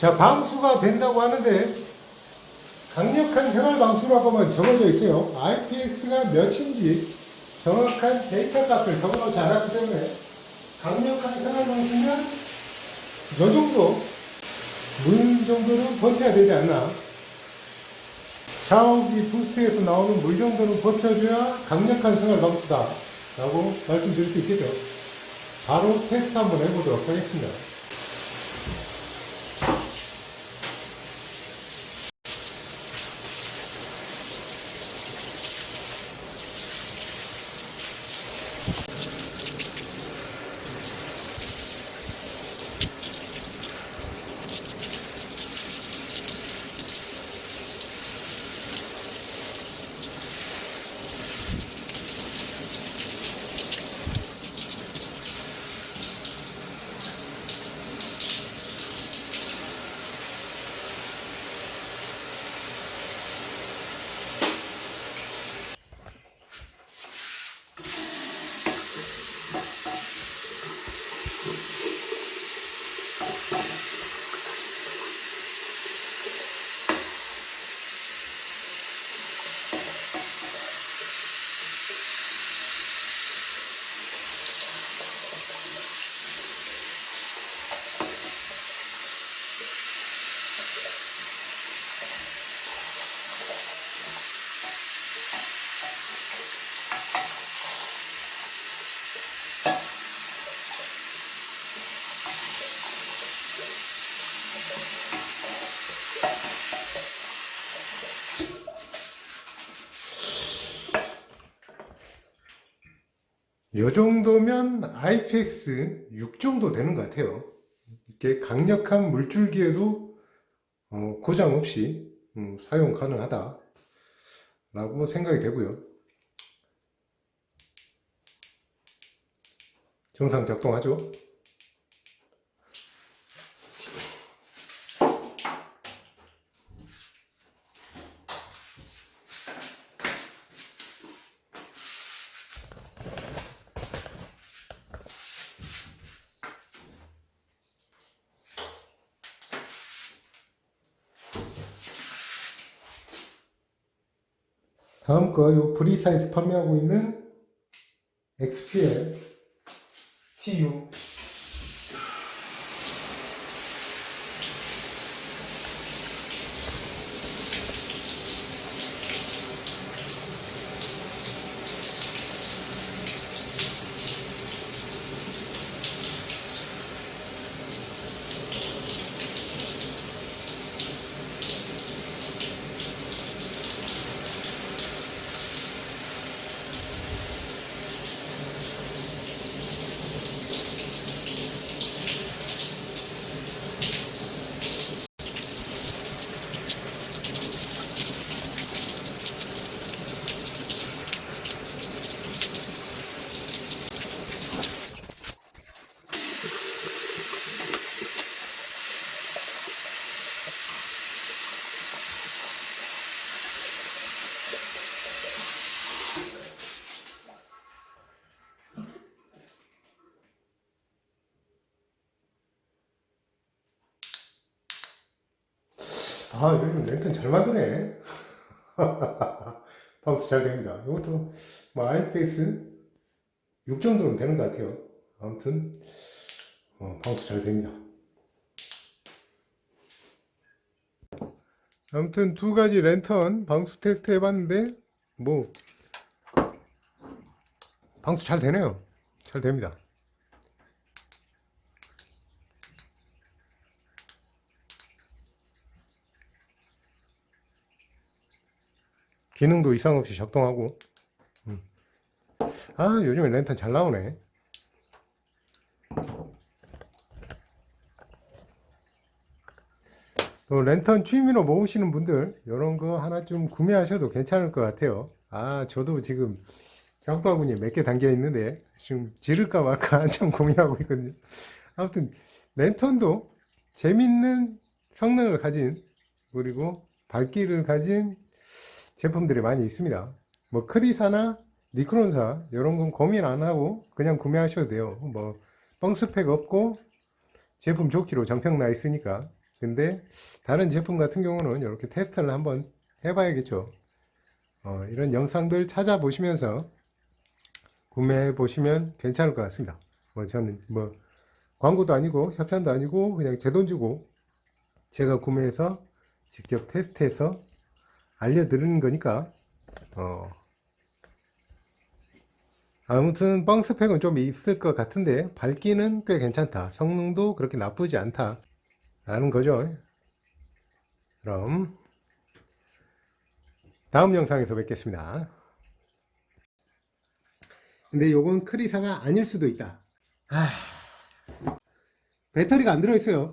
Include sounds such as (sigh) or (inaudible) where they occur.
자, 방수가 된다고 하는데 강력한 생활 방수라고만 적어져 있어요. IPX가 몇인지 정확한 데이터 값을 적어놓지 않았기 때문에 강력한 생활 방수면 이 정도 물 정도는 버텨야 되지 않나. 샤워기 부스에서 나오는 물 정도는 버텨줘야 강력한 생활 방수다. 라고 말씀드릴 수 있겠죠. 바로 테스트 한번 해보도록 하겠습니다. 이 정도면 IPX 6 정도 되는 것 같아요. 이렇게 강력한 물줄기에도 어, 고장 없이 음, 사용 가능하다. 라고 생각이 되고요. 정상 작동하죠. 다음 거, 요 브리사에서 판매하고 있는 XPL p u 아, 요즘 렌튼 잘 만드네. (laughs) 방수 잘 됩니다. 이것도 뭐 IPX 6 정도는 되는 것 같아요. 아무튼 어, 방수 잘 됩니다. 아무튼 두 가지 랜턴 방수 테스트 해봤는데 뭐 방수 잘 되네요. 잘 됩니다. 기능도 이상 없이 작동하고. 음. 아, 요즘에 랜턴 잘 나오네. 또 랜턴 취미로 모으시는 분들, 이런 거 하나쯤 구매하셔도 괜찮을 것 같아요. 아, 저도 지금 장바구니에 몇 개 담겨 있는데, 지금 지를까 말까 (laughs) 한참 고민하고 있거든요. 아무튼, 랜턴도 재밌는 성능을 가진, 그리고 밝기를 가진 제품들이 많이 있습니다. 뭐 크리사나 니크론사 이런 건 고민 안 하고 그냥 구매하셔도 돼요. 뭐 뻥스펙 없고 제품 좋기로 정평 나 있으니까 근데 다른 제품 같은 경우는 이렇게 테스트를 한번 해봐야겠죠. 어, 이런 영상들 찾아보시면서 구매해 보시면 괜찮을 것 같습니다. 뭐 저는 뭐 광고도 아니고 협찬도 아니고 그냥 제 돈 주고 제가 구매해서 직접 테스트해서 알려드리는 거니까 어, 아무튼 뻥 스펙은 좀 있을 것 같은데 밝기는 꽤 괜찮다. 성능도 그렇게 나쁘지 않다. 라는 거죠. 그럼 다음 영상에서 뵙겠습니다. 근데 요건 크리사가 아닐 수도 있다. 아, 배터리가 안 들어있어요.